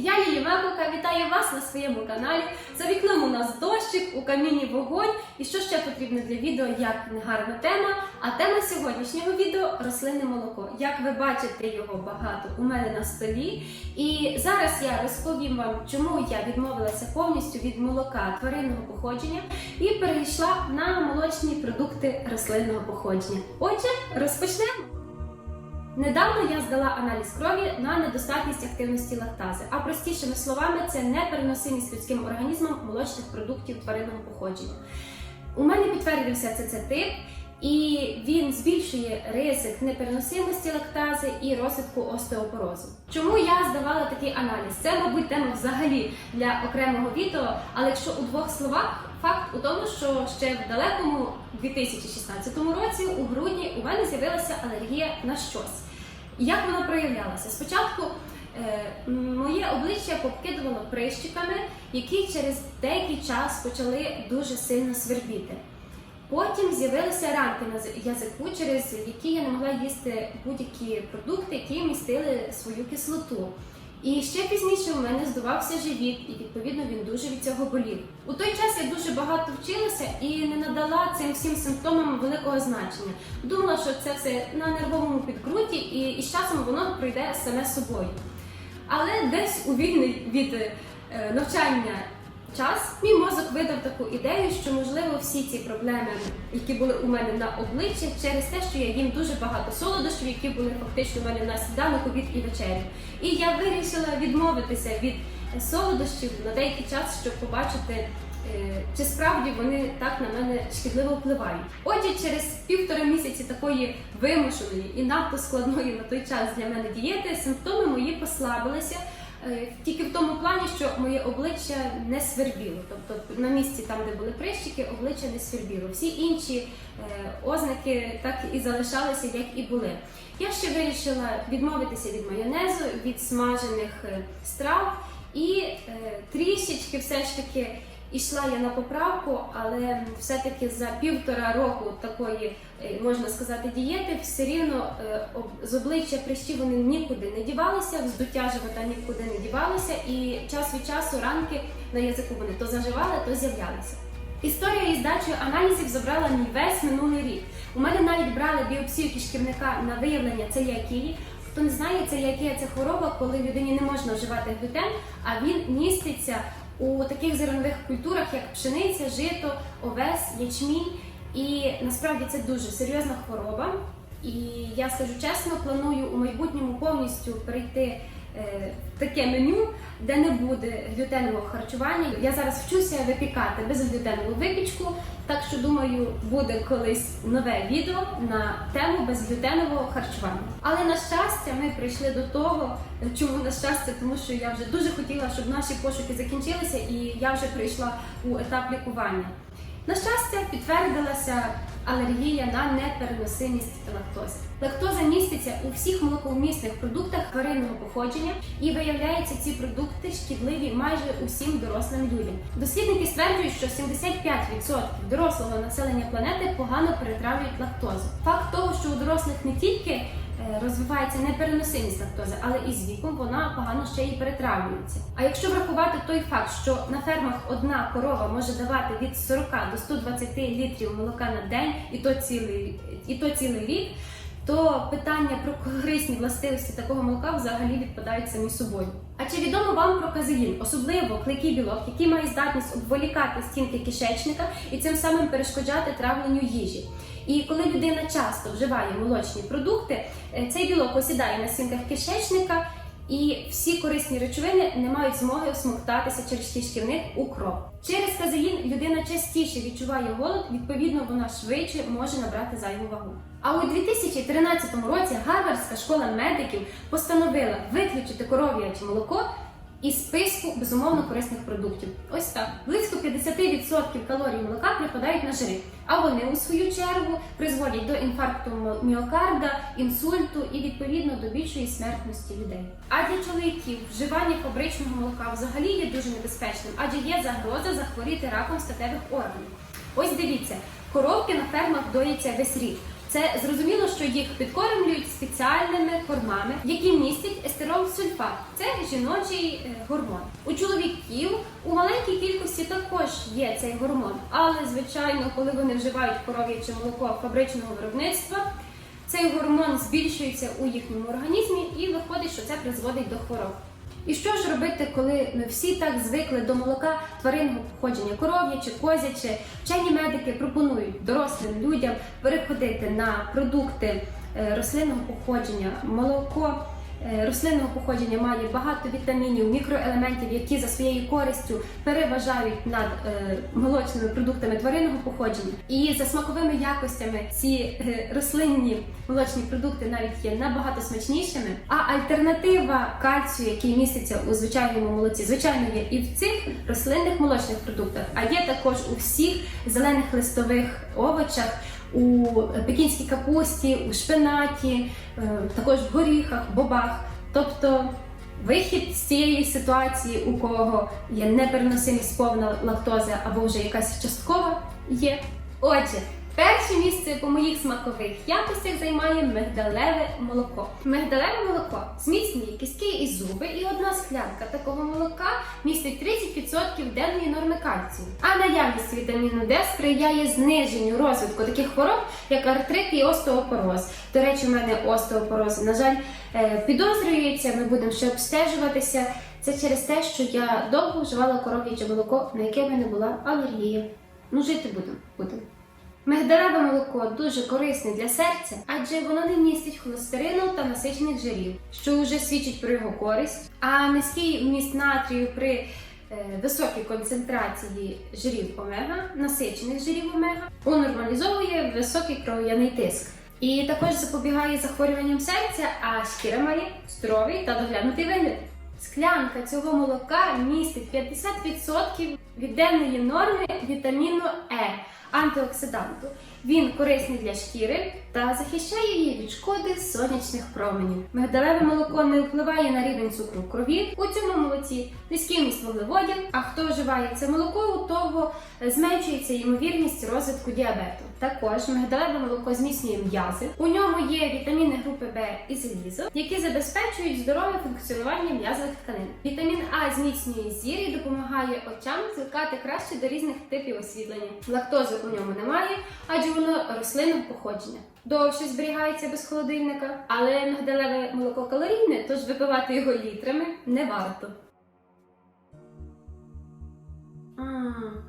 Я Лілі Мекока, вітаю вас на своєму каналі. За вікном у нас дощик, у каміні вогонь. І що ще потрібно для відео, як не гарна тема. А тема сьогоднішнього відео рослинне молоко. Як ви бачите, його багато у мене на столі. І зараз я розповім вам, чому я відмовилася повністю від молока тваринного походження і перейшла на молочні продукти рослинного походження. Отже, розпочнемо. Недавно я здала аналіз крові на недостатність активності лактази, а простішими словами, це непереносимість людським організмом молочних продуктів тваринного походження. У мене підтвердився ЦЦ-тип, і він збільшує ризик непереносимості лактази і розвитку остеопорозу. Чому я здавала такий аналіз? Це, мабуть, тема взагалі для окремого відео, але якщо у двох словах. Факт у тому, що ще в далекому 2016 році, у грудні, у мене з'явилася алергія на щось. Як вона проявлялася? Спочатку е, моє обличчя покидувало прищиками, які через деякий час почали дуже сильно свербіти. Потім з'явилися ранки на язику, через які я не могла їсти будь-які продукти, які містили свою кислоту. І ще пізніше у мене здувався живіт, і відповідно він дуже від цього болів. У той час я дуже багато вчилася і не надала цим всім симптомам великого значення. Думала, що це все на нервовому підґрунті, і, і з часом воно пройде саме собою. Але десь у вільний від е, навчання час мій мозок видав таку ідею, що можливо всі ці проблеми, які були у мене на обличчі, через те, що я їм дуже багато солодощів, які були фактично у мене на сніданок, обід і вечерю. І я вирішила відмовитися від солодощів на деякий час, щоб побачити. е, Чи справді вони так на мене шкідливо впливають? Отже, через півтора місяці такої вимушеної і надто складної на той час для мене дієти симптоми мої послабилися тільки в тому плані, що моє обличчя не свербіло. Тобто на місці, там, де були прищики, обличчя не свербіло. Всі інші е, ознаки так і залишалися, як і були. Я ще вирішила відмовитися від майонезу, від смажених е, страв і е, трішечки все ж таки. Ішла я на поправку, але все-таки за півтора року такої, е, можна сказати, дієти, все рівно е, з обличчя прищі вони нікуди не дівалися, вздуття живота нікуди не дівалося, і час від часу ранки на язику вони то заживали, то з'являлися. Історія із дачею аналізів забрала мій весь минулий рік. У мене навіть брали біопсію кишківника на виявлення целіакії. Хто не знає, целіакія – це хвороба, коли людині не можна вживати глютен, а він міститься у таких зернових культурах, як пшениця, жито, овес, ячмінь. І насправді це дуже серйозна хвороба. І я скажу чесно, планую у майбутньому повністю перейти таке меню, де не буде глютенового харчування. Я зараз вчуся випікати безглютенову випічку, так що думаю, буде колись нове відео на тему безглютенового харчування. Але на щастя, ми прийшли до того, чому на щастя, тому що я вже дуже хотіла, щоб наші пошуки закінчилися, і я вже прийшла у етап лікування. На щастя, підтвердилася алергія на непереносимість лактози. Лактоза міститься у всіх молоковмісних продуктах тваринного походження і виявляється, ці продукти шкідливі майже усім дорослим людям. Дослідники стверджують, що 75% дорослого населення планети погано перетравлюють лактозу. Факт того, що у дорослих не тільки розвивається непереносимість лактози, але і з віком вона погано ще й перетравлюється. А якщо врахувати той факт, що на фермах одна корова може давати від 40 до 120 літрів молока на день, і то цілий, і то цілий рік, то питання про корисні властивості такого молока взагалі відпадають самі собою. А чи відомо вам про казеїн, особливо клейкий білок, який має здатність обволікати стінки кишечника і цим самим перешкоджати травленню їжі? І коли людина часто вживає молочні продукти, е, цей білок осідає на стінках кишечника, і всі корисні речовини не мають змоги осмоктатися через кишківник у кров. Через казеїн людина частіше відчуває голод, відповідно, вона швидше може набрати зайву вагу. А у 2013 році Гарвардська школа медиків постановила виключити коров'яче молоко із списку безумовно корисних продуктів. Ось так. Близько 50% калорій молока припадають на жири, а вони у свою чергу призводять до інфаркту міокарда, інсульту і відповідно до більшої смертності людей. А для чоловіків вживання фабричного молока взагалі є дуже небезпечним, адже є загроза захворіти раком статевих органів. Ось дивіться, коровки на фермах доїться весь рік. Це зрозуміло, що їх підкормлюють спеціальними кормами, які містять естерол-сульфат. Це жіночий е, гормон. У чоловіків у маленькій кількості також є цей гормон, але звичайно, коли вони вживають коров'яче молоко фабричного виробництва, цей гормон збільшується у їхньому організмі і виходить, що це призводить до хвороб. І що ж робити, коли ми всі так звикли до молока тваринного походження коров'яче, козяче? Вчені медики пропонують дорослим людям переходити на продукти е, рослинного походження, молоко. Е, Рослинного походження має багато вітамінів, мікроелементів, які за своєю користю переважають над е, молочними продуктами тваринного походження. І за смаковими якостями ці е, рослинні молочні продукти навіть є набагато смачнішими. А альтернатива кальцію, який міститься у звичайному молоці, звичайно є і в цих рослинних молочних продуктах, а є також у всіх зелених листових овочах. У пекінській капусті, у шпинаті, е, також в горіхах, бобах. Тобто вихід з цієї ситуації, у кого є непереносимість повна лактози або вже якась часткова, є. Отже, перше місце по моїх смакових якостях займає мигдалеве молоко. Мигдалеве молоко зміцнює кістки і зуби, і одна склянка такого молока містить 30% денної норми кальцію. А наявність вітаміну Д сприяє зниженню розвитку таких хвороб, як артрит і остеопороз. До речі, у мене остеопороз, на жаль, е, підозрюється. Ми будемо ще обстежуватися. Це через те, що я довго вживала коров'яче молоко, на яке в мене була алергія. Ну, жити будемо. будемо. Мигдалеве молоко дуже корисне для серця, адже воно не містить холестерину та насичених жирів, що вже свідчить про його користь. А низький вміст натрію при е, високій концентрації жирів омега, насичених жирів омега, унормалізовує високий кров'яний тиск. І також запобігає захворюванням серця, а шкіра має здоровий та доглянутий вигляд. Склянка цього молока містить 50% від денної норми вітаміну Е, антиоксиданту. Він корисний для шкіри та захищає її від шкоди сонячних променів. Мигдалеве молоко не впливає на рівень цукру в крові. У цьому молоці низький вміст вуглеводів, а хто вживає це молоко, у того зменшується ймовірність розвитку діабету. Також мигдалеве молоко зміцнює м'язи. У ньому є вітаміни групи Б і залізо, які забезпечують здорове функціонування м'язових тканин. Вітамін А зміцнює зір і допомагає очам звикати краще до різних типів освітлення. Лактози у ньому немає, адже воно рослинного походження. Довше зберігається без холодильника, але мигдалеве молоко калорійне, тож випивати його літрами не варто. М.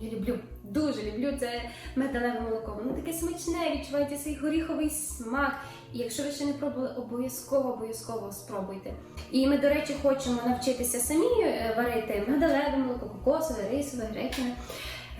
Я люблю, дуже люблю це мигдалеве молоко. Воно таке смачне, відчувається цей горіховий смак. І якщо ви ще не пробували, обов'язково обов'язково спробуйте. І ми, до речі, хочемо навчитися самі е, варити мигдалеве молоко, кокосове, рисове, гречане.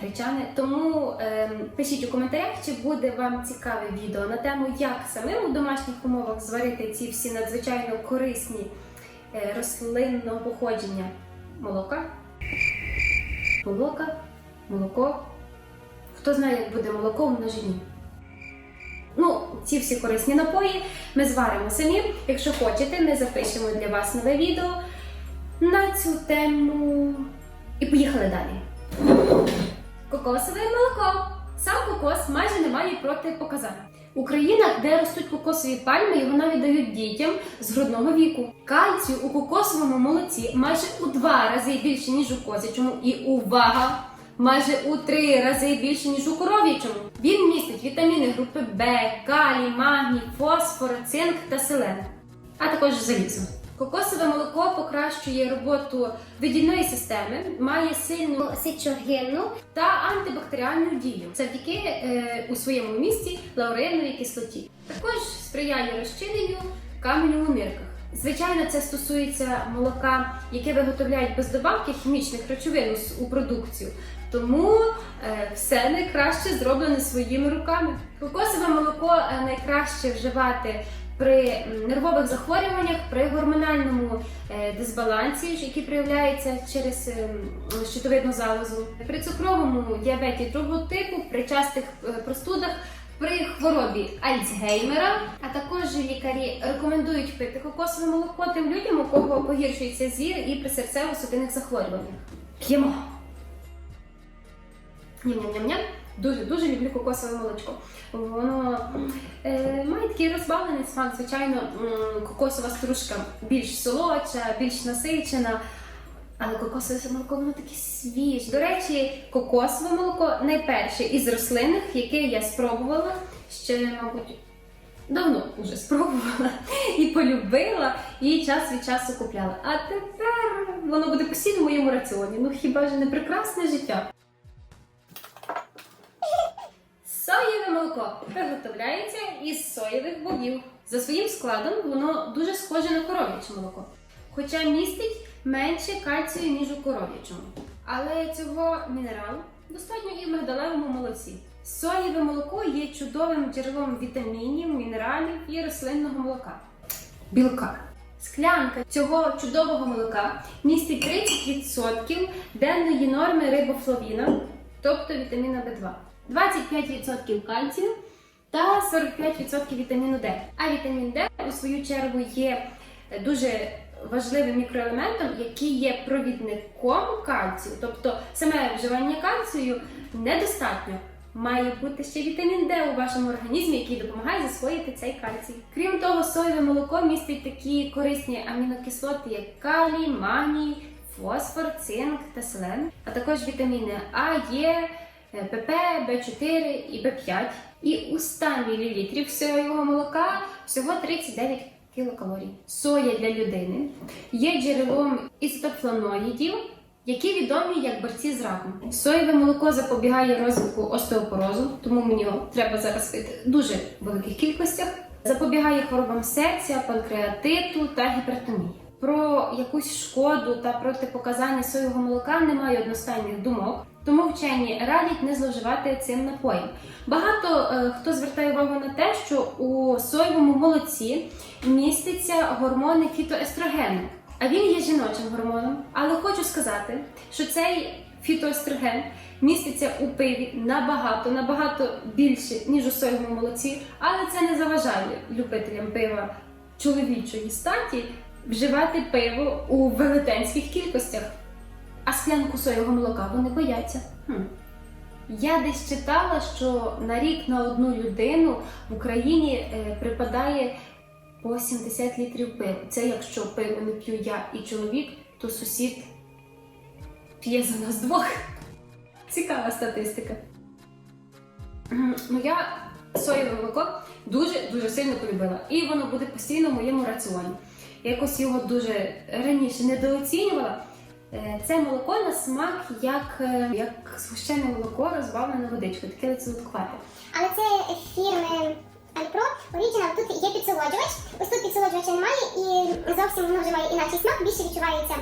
Гречани, тому е, пишіть у коментарях, чи буде вам цікаве відео на тему, як самим у домашніх умовах зварити ці всі надзвичайно корисні е, рослинного походження молока. Молока, молоко. Хто знає, як буде молоко в множині. Ну, ці всі корисні напої ми зваримо самі. Якщо хочете, ми запишемо для вас нове відео на цю тему. І поїхали далі. Кокосове молоко. Сам кокос майже не має протипоказань. У країнах, де ростуть кокосові пальми, його навіть дають дітям з грудного віку. Кальцію у кокосовому молоці майже у два рази більше, ніж у козячому, і увага! Майже у три рази більше, ніж у коров'ячому. Він містить вітаміни групи Б, калій, магній, фосфор, цинк та селен, а також залізо. Кокосове молоко покращує роботу видільної системи, має сильну сечогенну та антибактеріальну дію завдяки е, у своєму місті лауреновій кислоті. Також сприяє розчиненню каменю у нирках. Звичайно, це стосується молока, яке виготовляють без добавки хімічних речовин у- у продукцію. Тому е, все найкраще зроблене своїми руками. Кокосове молоко е, найкраще вживати при нервових захворюваннях, при гормональному е, дисбалансі, який проявляється через е, щитовидну залозу, при цукровому діабеті другого типу, при частих е, простудах. При хворобі Альцгеймера, а також лікарі рекомендують пити кокосове молоко тим людям, у кого погіршується зір і при серцево-судинних захворюваннях. П'ємо. Ням-ням-ням-ням. Дуже дуже люблю кокосове молочко. Воно е, має такий розбавлений смак. Звичайно, кокосова стружка більш солодша, більш насичена. Але кокосове молоко воно таке свіже. До речі, кокосове молоко найперше із рослинних, яке я спробувала ще, мабуть, давно вже спробувала і полюбила, і час від часу купляла. А тепер воно буде постійно в моєму раціоні. Ну хіба ж не прекрасне життя? Молоко виготовляється із соєвих бобів. За своїм складом воно дуже схоже на коров'яче молоко, хоча містить менше кальцію, ніж у коров'ячому. Але цього мінералу достатньо і в мигдалевому молоці. Соєве молоко є чудовим джерелом вітамінів, мінералів і рослинного молока. Білка. Склянка цього чудового молока містить 30% денної норми рибофлавіна, тобто вітаміна В2, 25% кальцію та 45% вітаміну Д. А вітамін Д у свою чергу є дуже важливим мікроелементом, який є провідником кальцію. Тобто саме вживання кальцію недостатньо. Має бути ще вітамін Д у вашому організмі, який допомагає засвоїти цей кальцій. Крім того, соєве молоко містить такі корисні амінокислоти, як калій, магній, фосфор, цинк та селен, а також вітаміни А, Е, ПП, В4 і В5. І у 100 мл соєвого молока всього 39 кілокалорій. Соя для людини є джерелом ізотофланоїдів, які відомі як борці з раком. Соєве молоко запобігає розвитку остеопорозу, тому мені його треба зараз пити в дуже великих кількостях. Запобігає хворобам серця, панкреатиту та гіпертонії. Про якусь шкоду та протипоказання соєвого молока немає одностайних думок, тому вчені радять не зловживати цим напоєм. Багато е, хто звертає увагу на те, що у соєвому молоці міститься гормони фітоестрогену, а він є жіночим гормоном. Але хочу сказати, що цей фітоестроген міститься у пиві набагато, набагато більше, ніж у соєвому молоці, але це не заважає любителям пива чоловічої статі вживати пиво у велетенських кількостях. А склянку соєвого молока вони бояться. Хм. Я десь читала, що на рік на одну людину в Україні е, припадає по 70 літрів пива. Це якщо пиво не п'ю я і чоловік, то сусід п'є за нас двох. Цікава статистика. Ну я соєве молоко дуже дуже сильно полюбила, і воно буде постійно в моєму раціоні. Я якось його дуже раніше недооцінювала. Е, Це молоко на смак як, е, як згущене молоко, розбавлене водичкою, таке лицелутквате. Але це фірми Альпро Original. Тут є підсолоджувач. Ось тут підсолоджувача немає і зовсім воно вже інакший смак, більше відчувається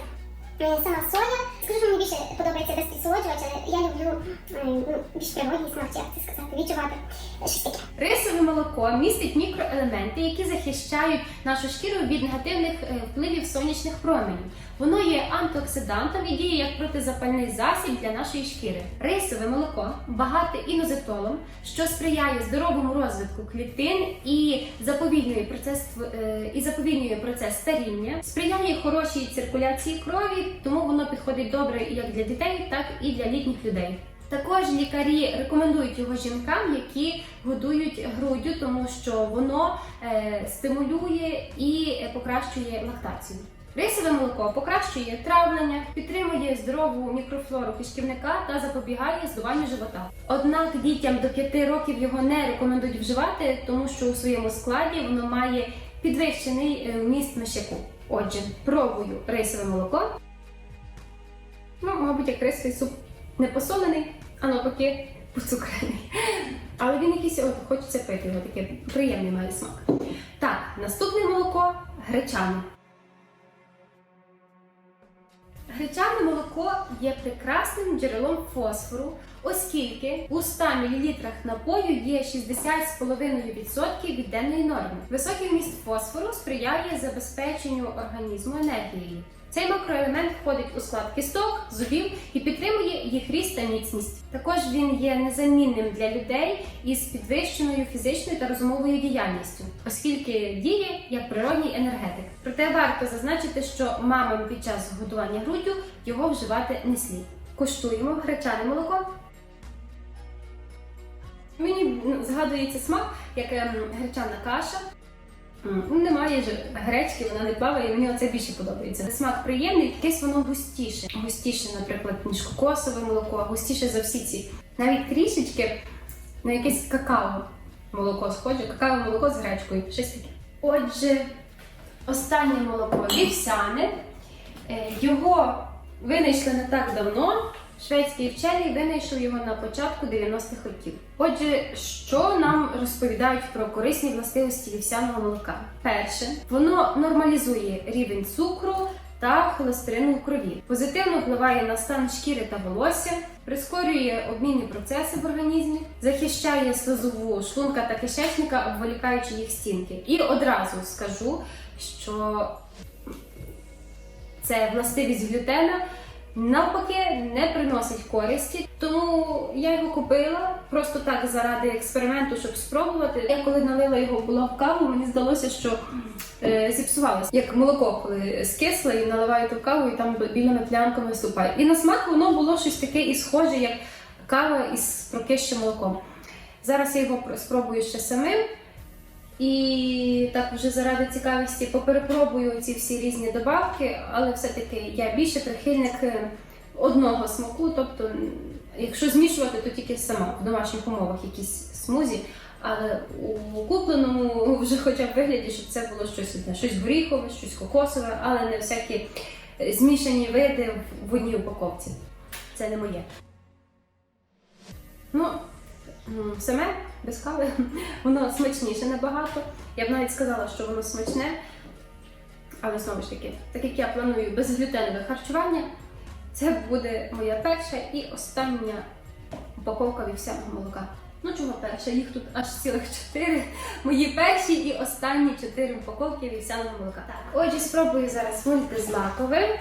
сама соя. Скажу, що мені більше подобається без підсолоджувача, але я люблю е, ну, більш природній смак, як це сказати, відчувати щось таке. Рисове молоко містить мікроелементи, які захищають нашу шкіру від негативних е, впливів сонячних променів. Воно є антиоксидантом і діє як протизапальний засіб для нашої шкіри. Рисове молоко багате інозитолом, що сприяє здоровому розвитку клітин і заповільнює процес е, і заповільнює процес старіння, сприяє хорошій циркуляції крові, тому воно підходить добре як для дітей, так і для літніх людей. Також лікарі рекомендують його жінкам, які годують груддю, тому що воно е, стимулює і покращує лактацію. Рисове молоко покращує травлення, підтримує здорову мікрофлору кишківника та запобігає здуванню живота. Однак дітям до 5 років його не рекомендують вживати, тому що у своєму складі воно має підвищений е, вміст мишяку. Отже, пробую рисове молоко. Ну, мабуть, як рисовий суп не посолений, а навпаки поцукрений. Але він якийсь от хочеться пити його таке приємний має смак. Так, наступне молоко гречане. Гречане молоко є прекрасним джерелом фосфору, оскільки у 100 мл напою є 60,5% від денної норми. Високий вміст фосфору сприяє забезпеченню організму енергією. Цей макроелемент входить у склад кісток, зубів і підтримує їх ріст та міцність. Також він є незамінним для людей із підвищеною фізичною та розумовою діяльністю, оскільки діє як природній енергетик. Проте варто зазначити, що мамам під час годування груддю його вживати не слід. Коштуємо гречане молоко. Мені ну, згадується смак, як ем, гречана каша. Ну, Немає ж гречки, вона не плаває, і мені оце більше подобається. Смак приємний, якесь воно густіше. Густіше, наприклад, ніж кокосове молоко, густіше за всі ці. Навіть трішечки на якесь какао молоко схоже, какао молоко з гречкою. Щось таке. Отже, останнє молоко вівсяне. Е, Його винайшли не так давно. Шведський вчений винайшов його на початку 90-х років. Отже, що нам розповідають про корисні властивості вівсяного молока? Перше, воно нормалізує рівень цукру та холестерину у крові, позитивно впливає на стан шкіри та волосся, прискорює обмінні процеси в організмі, захищає слизову шлунка та кишечника, обволікаючи їх стінки. І одразу скажу, що це властивість глютена навпаки не приносить користі. Тому я його купила просто так заради експерименту, щоб спробувати. Я коли налила його була в каву, мені здалося, що е, зіпсувалося. Як молоко, коли скисле і наливаю ту каву, і там білими плянками виступає. І на смак воно було щось таке і схоже, як кава із прокищим молоком. Зараз я його спробую ще самим. І так вже заради цікавості поперепробую ці всі різні добавки, але все-таки я більше прихильник е, одного смаку. Тобто, якщо змішувати, то тільки сама в домашніх умовах якісь смузі. Але у купленому вже хоча б вигляді, щоб це було щось одне, щось горіхове, щось кокосове, але не всякі е, змішані види в- в одній упаковці. Це не моє. Ну, саме без кави воно смачніше набагато. Я б навіть сказала, що воно смачне. Але знову ж таки, так як я планую безглютенове харчування, це буде моя перша і остання упаковка вівсяного молока. Ну чого перша? Їх тут аж цілих чотири. Мої перші і останні чотири упаковки вівсяного молока. Так, отже, спробую зараз мультизлакове.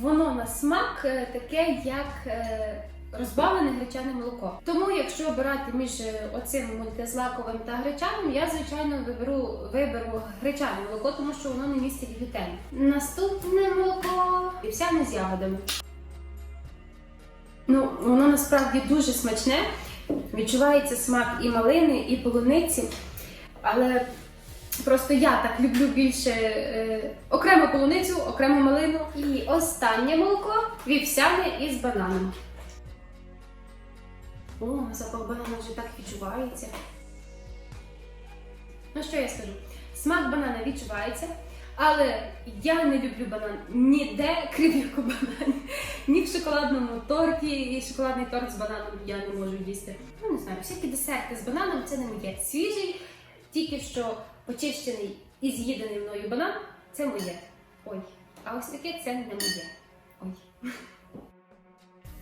Воно на смак е, таке, як е, розбавлене гречане молоко. Тому, якщо обирати між е, оцим мультизлаковим та гречаним, я звичайно виберу виберу гречане молоко, тому що воно не містить глютен. Наступне молоко вівсяне з ягодами. Ну, воно насправді дуже смачне. Відчувається смак і малини, і полуниці. Але просто я так люблю більше е, окремо полуницю, окремо малину. І останнє молоко вівсяне із бананом. О, запах банану вже так відчувається. Ну що я скажу? Смак банана відчувається, але я не люблю банан ніде, крім як у банані. Ні в шоколадному торті, і шоколадний торт з бананом я не можу їсти. Ну не знаю, всякі десерти з бананом це не моє. Свіжий, тільки що почищений і з'їдений мною банан це моє. Ой, а ось таке це не моє. Ой.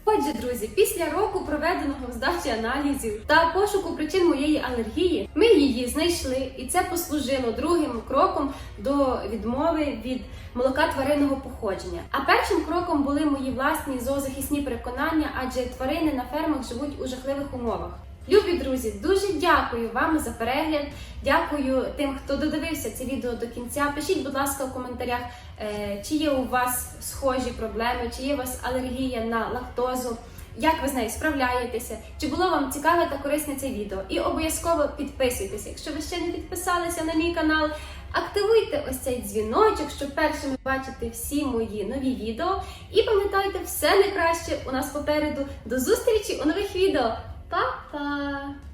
Отже, друзі, після року проведеного здачі аналізів та пошуку причин моєї алергії, ми її знайшли, і це послужило другим кроком до відмови від молока тваринного походження. А першим кроком були мої власні зоозахисні переконання, адже тварини на фермах живуть у жахливих умовах. Любі друзі, дуже дякую вам за перегляд. Дякую тим, хто додивився це відео до кінця. Пишіть, будь ласка, у коментарях, е, чи є у вас схожі проблеми, чи є у вас алергія на лактозу. Як ви з нею справляєтеся? Чи було вам цікаве та корисне це відео? І обов'язково підписуйтесь, якщо ви ще не підписалися на мій канал. Активуйте ось цей дзвіночок, щоб першими бачити всі мої нові відео. І пам'ятайте, все найкраще у нас попереду. До зустрічі у нових відео. Papá!